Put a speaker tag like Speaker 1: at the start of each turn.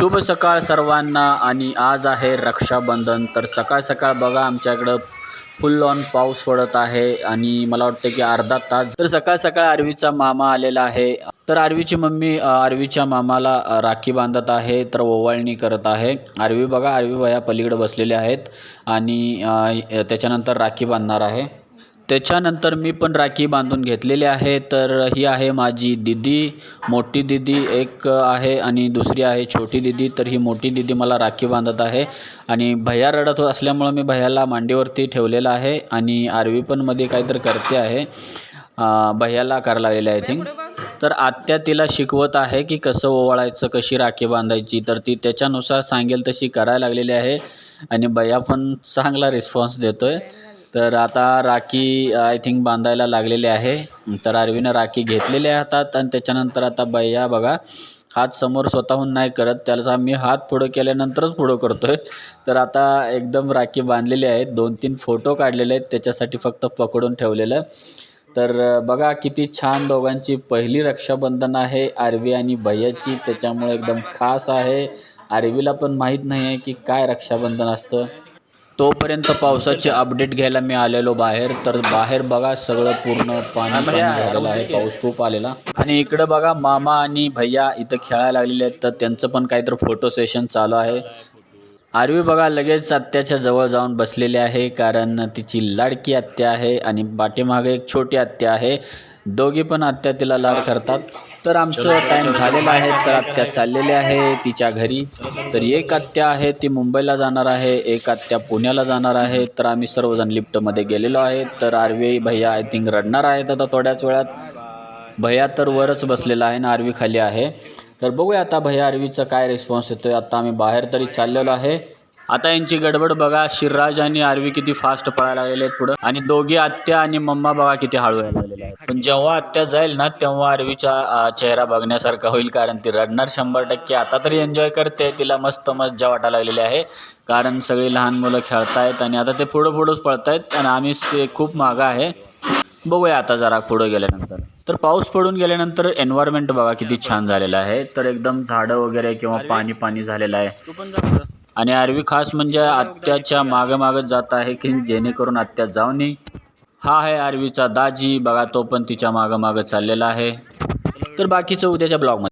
Speaker 1: शुभ सकाळ सर्वांना आणि आज आहे रक्षाबंधन. तर सकाळ सकाळ बघा आमच्याकडं फुल ऑन पाऊस पडत आहे आणि मला वाटतं की अर्धा तास. तर सकाळ सकाळ आरवीचा मामा आलेला आहे. तर आरवीची मम्मी आरवीच्या मामाला राखी बांधत आहे तर ओवाळणी करत आहे. आरवी बघा आरवी वया पलीकडे बसलेले आहेत आणि त्याच्यानंतर राखी बांधणार आहे. त्याच्यानंतर मी पण राखी बांधून घेतलेली आहे. तर ही आहे माझी दिदी मोठी दिदी एक आहे आणि दुसरी आहे छोटी दिदी. तर ही मोठी दिदी मला राखी बांधत आहे. आणि भैया रडत असल्यामुळं मी भैयाला मांडीवरती ठेवलेलं आहे आणि आरवी पण मध्ये काहीतरी करते आहे. भैयाला करायला लागलेले आय थिंक तर आत्या तिला शिकवत आहे की कसं ओवाळायचं कशी राखी बांधायची. तर ती त्याच्यानुसार सांगेल तशी करायला लागलेली आहे. आणि भैया पण चांगला रिस्पॉन्स देतो आहे तर आता राखी आय थिंक बांधायला लागलेली आहे. तर आरवीनं राखी घेतलेली आहे हातात आणि त्याच्यानंतर आता भैया बघा हात समोर स्वतःहून नाही करत. त्याला मी हात पुढं केल्यानंतरच पुढं करतो आहे तर आता एकदम राखी बांधलेली आहेत दोन तीन फोटो काढलेले आहेत. त्याच्यासाठी फक्त पकडून ठेवलेलं. तर बघा किती छान दोघांची पहिली रक्षाबंधन आहे आरवी आणि भैयाची त्याच्यामुळे एकदम खास आहे. आरवीला पण माहीत नाही आहे की काय रक्षाबंधन असतं. तोपर्यंत पावसाचे अपडेट घ्यायला मी आलेलो बाहेर. तर बाहेर बघा सगळं पूर्ण पाणी झालेलं आहे. पाऊस खूप आलेला. आणि इकडं बघा मामा आणि भैया इथं खेळायला लागलेले आहेत. तर त्यांचं पण काहीतरी फोटो सेशन चालू आहे. आरवी बघा लगेच आत्याच्या जवळ जाऊन बसलेली आहे. कारण तिची लाडकी आत्या आहे आणि पाठीमागे एक छोटी आत्या आहे. दोघी पण आत्या तिला लाड करतात. तर आमचं टाईम झालेलं आहे. तर आत्या चाललेली आहे तिच्या घरी. तर एक आत्या आहे ती मुंबईला जाणार आहे. एक आत्या पुण्याला जाणार आहे. तर आम्ही सर्वजण लिफ्टमध्ये गेलेलो आहे. तर आरवी भैया आय थिंक रडणार आहेत आता थोड्याच वेळात. भैया तर वरच बसलेला आहे ना आरवी खाली आहे. तर बघूया आता भैया आरवीचा काय रिस्पॉन्स येतोय. आता आम्ही बाहेर तरी चाललेलो आहे. आता यांची गडबड बघा. शिरराज आणि आरवी किती फास्ट पळायला लागलेले आहेत पुढं. आणि दोघी आत्या आणि मम्मा बघा किती हळू यायला लागलेले आहेत. पण जेव्हा आत्या जाईल ना तेव्हा आरवीचा चेहरा बघण्यासारखा होईल. कारण ती रडणार शंभर टक्के. आता तरी एन्जॉय करते. तिला मस्त मजा वाटायला लागलेली आहे. कारण सगळी लहान मुलं खेळतायत आणि आता ते पुढं पुढंच पळतायत. आणि आम्ही से- खूप मागं आहे. बघूया आता जरा पुढं गेल्यानंतर. तर पाऊस पडून गेल्यानंतर एन्व्हायरमेंट बघा किती छान झालेलं आहे. तर एकदम झाडं वगैरे किंवा पाणी पाणी झालेलं आहे. आणि आरवी खास म्हणजे आत्याच्या मागं जात आहे की जेणेकरून आत्या जाऊ नये. हा आहे आरवीचा दाजी. बघा तो पण तिच्या मागं मागं चाललेला आहे. तर बाकीचं उद्याच्या ब्लॉगमध्ये.